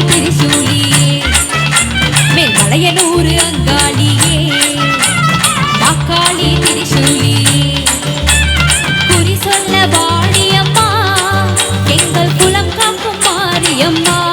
திரிசூலியே. மேல்மலையனூறு அங்காளியே வாக்காளி திரிசூலியே. குறி சொல்ல வாணியம்மா எங்கள் குலம் காக்கும் மாரியம்மா.